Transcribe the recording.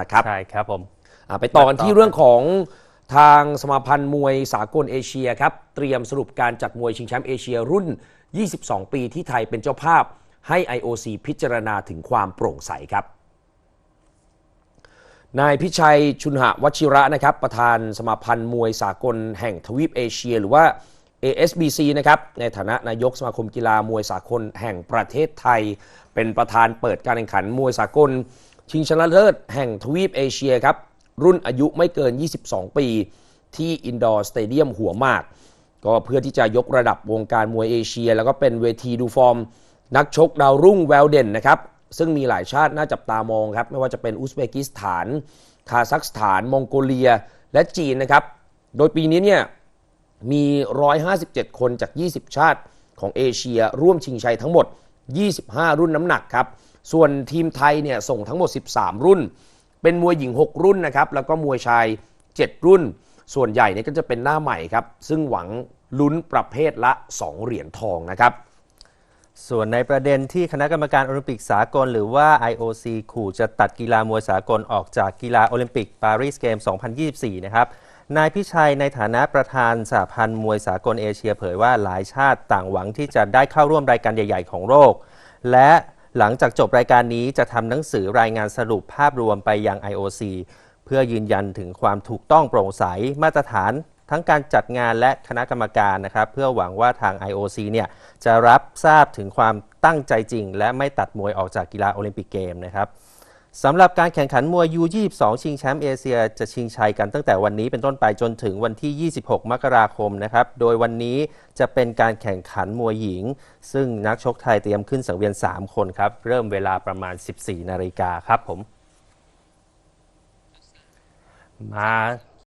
นะครับใช่ครับผมอ่าไปต่อกันที่เรื่องของทางสมาพันธ์มวยสากลเอเชียครับ เตรียมสรุปการจัดมวยชิงแชมป์เอเชียรุ่น 22 ปีที่ไทยเป็นเจ้าภาพ ให้ IOC พิจารณาถึงความโปร่งใสครับนายพิชัยชุนหวชิระนะครับ ประธานสมาพันธ์มวยสากลแห่งทวีปเอเชีย หรือว่า ASBC นะครับในฐานะนายกสมาคมกีฬามวยสากลแห่งประเทศไทย เป็นประธานเปิดการแข่งขันมวยสากล ชิงชนะเลิศแห่งทวีปเอเชียครับ รุ่นอายุไม่เกิน 22 ปี ที่อินดอร์สเตเดียมหัวมาก ก็เพื่อที่จะยกระดับวงการมวยเอเชีย แล้วก็เป็นเวทีดูฟอร์ม นักชกดาวรุ่งแววเด่นนะครับ ซึ่งมีหลายชาติน่าจับตามองครับ ไม่ว่าจะเป็นอุซเบกิสถาน คาซัคสถาน มองโกเลีย และจีนนะครับ โดยปีนี้เนี่ยมี 157 คนจาก 20 ชาติของเอเชีย ร่วมชิงชัยทั้งหมด 25 รุ่นน้ำหนักครับ ส่วนทีมไทยเนี่ยส่งทั้งหมด 13 รุ่น เป็นมวยหญิง 6 รุ่นนะครับ แล้วก็มวยชาย 7 รุ่น ส่วนใหญ่เนี่ยก็จะเป็นหน้าใหม่ครับ ซึ่งหวังลุ้นประเภทละ 2 เหรียญทองนะครับส่วนในประเด็นที่คณะกรรมการโอลิมปิกสากล หรือว่า IOC ขู่จะตัดกีฬามวยสากลออกจากกีฬาโอลิมปิกปารีสเกม 2024 นะครับ นายพิชัยในฐานะประธานสหพันธ์มวยสากลเอเชียเผยว่าหลายชาติต่างหวังที่จะได้เข้าร่วมรายการใหญ่ ๆ ของโลกและ หลังจากจบรายการนี้จะทำหนังสือรายงานสรุปภาพรวมไปยัง IOC เพื่อยืนยันถึงความถูกต้องโปร่งใสมาตรฐาน ทั้งการจัดงานและคณะกรรมการนะครับ เพื่อหวังว่าทาง IOC เนี่ยจะรับทราบถึงความตั้งใจจริง และไม่ตัดมวยออกจากกีฬาโอลิมปิกเกมนะครับ สำหรับการแข่งขันมวย U22 ชิงแชมป์เอเชียจะชิงชัยกันตั้งแต่วันนี้เป็นต้นไปจนถึงวันที่ 26 มกราคมนะครับ โดยวันนี้จะเป็นการแข่งขันมวยหญิง ซึ่งนักชกไทยเตรียมขึ้นสังเวียน 3 คนครับ เริ่มเวลาประมาณ 14 นาฬิกาครับผม มา